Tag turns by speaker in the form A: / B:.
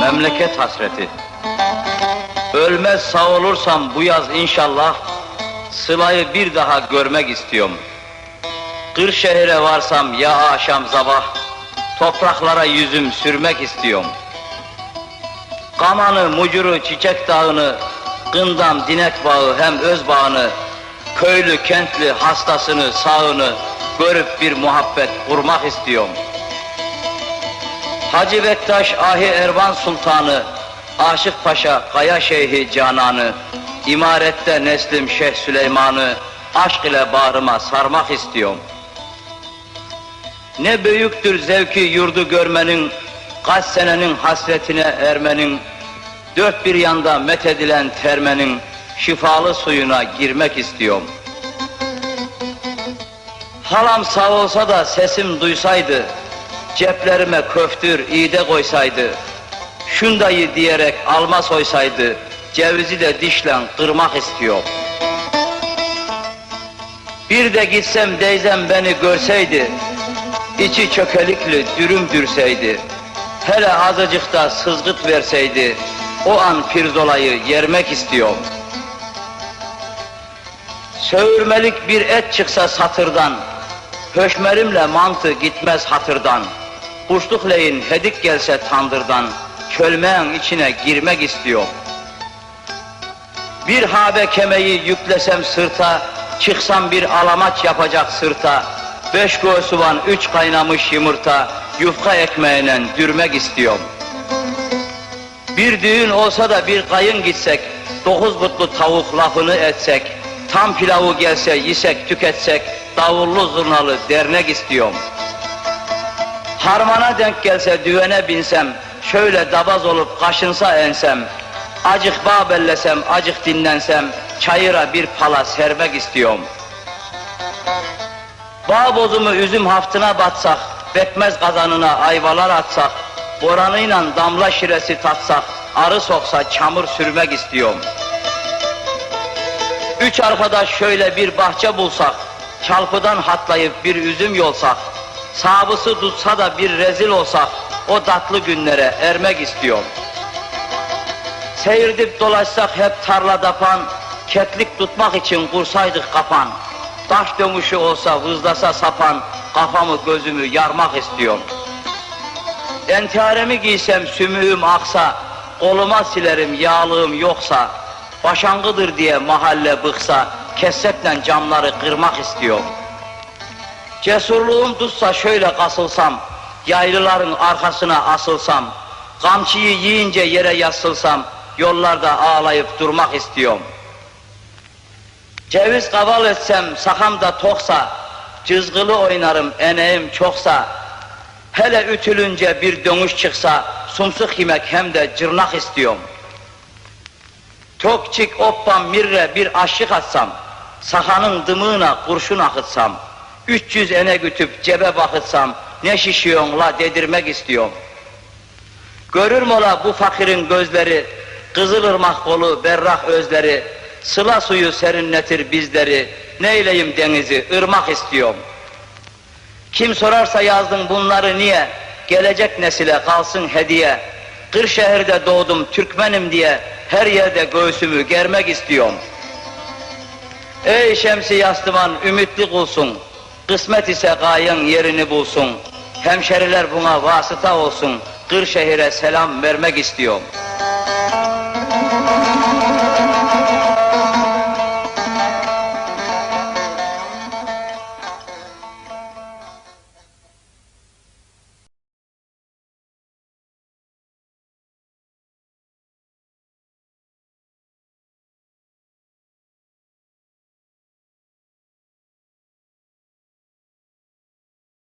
A: Memleket hasreti. Ölmez sağ olursam bu yaz inşallah Sıla'yı bir daha görmek istiyorum. Kırşehir'e varsam ya akşam sabah Topraklara yüzüm sürmek istiyorum. Kamanı, mucuru, çiçek dağını Kındam, dinek bağı hem öz bağını Köylü, kentli, hastasını, sağını Görüp bir muhabbet kurmak istiyorum. Hacı Bektaş Ahi Ervan Sultanı, Aşık Paşa Kaya Şeyhi Cananı, İmarette neslim Şeyh Süleyman'ı aşk ile bağrıma sarmak istiyorum. Ne büyüktür zevki yurdu görmenin, kaç senenin hasretine ermenin, dört bir yanda methedilen termenin şifalı suyuna girmek istiyorum. Halam sağ olsa da sesim duysaydı, ceplerime köftür iğde koysaydı, şundayı diyerek alma soysaydı, cevizi de dişle kırmak istiyor. Bir de gitsem deyzem beni görseydi, içi çökelikli dürüm dürseydi, hele azıcık da sızgıt verseydi, o an pirzolayı yermek istiyor. Söğürmelik bir et çıksa satırdan, Höşmerimle mantı gitmez hatırdan. Kuşluk leyin hedik gelse tandırdan, Çölmeğin içine girmek istiyor. Bir habe kemeyi yüklesem sırta, Çıksam bir alamaç yapacak sırta, Beş göğsüvan üç kaynamış yumurta, Yufka ekmeğine dürmek istiyorum. Bir düğün olsa da bir kayın gitsek, Dokuz butlu tavuk lafını etsek, Tam pilavı gelse yisek tüketsek, Davullu zurnalı dernek istiyorum. Harmana denk gelse düvene binsem, Şöyle dabaz olup kaşınsa ensem, Acık bağ bellesem, acık dinlensem, Çayıra bir pala sermek istiyorum. Bağ bozumu üzüm haftına batsak, Bekmez kazanına ayvalar atsak, Boranıyla damla şiresi tatsak, Arı soksa çamur sürmek istiyorum. Üç arkadaş şöyle bir bahçe bulsak, Çalpıdan hatlayıp bir üzüm yolsak, Sabısı tutsa da bir rezil olsak, O tatlı günlere ermek istiyorum. Seyirdip dolaşsak hep tarla dapan, Ketlik tutmak için kursaydık kapan, Taş dömüşü olsa vızlasa sapan, Kafamı gözümü yarmak istiyorum. Entiharemi giysem sümüğüm aksa, Koluma silerim yağlığım yoksa, Başangıdır diye mahalle bıksa, Kessetle camları kırmak istiyorum. Cesurluğum tutsa şöyle kasılsam, Yaylıların arkasına asılsam, Kamçıyı yiyince yere yasılsam, Yollarda ağlayıp durmak istiyorum. Ceviz kaval etsem, sakam da toksa, Cızgılı oynarım eneğim çoksa, Hele ütülünce bir dönüş çıksa, Sumsuk yemek hem de cırnak istiyorum. Tokçik oppam mirre bir aşık atsam, Sahanın dımığına kurşun akıtsam, 300 ene gütüp cebe bakıtsam, ne şişiyorsun la dedirmek istiyorum. Görür mola bu fakirin gözleri, Kızılırmak kolu berrak özleri, Sıla suyu serinletir bizleri, Neyleyim denizi ırmak istiyorum. Kim sorarsa yazdın bunları niye, Gelecek nesile kalsın hediye, Kırşehir'de doğdum Türkmenim diye, Her yerde göğsümü germek istiyorum. Ey şemsi yastıman ümitli kulsun, Kısmet ise gayın yerini bulsun. Hemşeriler buna vasıta olsun, Kırşehir'e selam vermek istiyorum.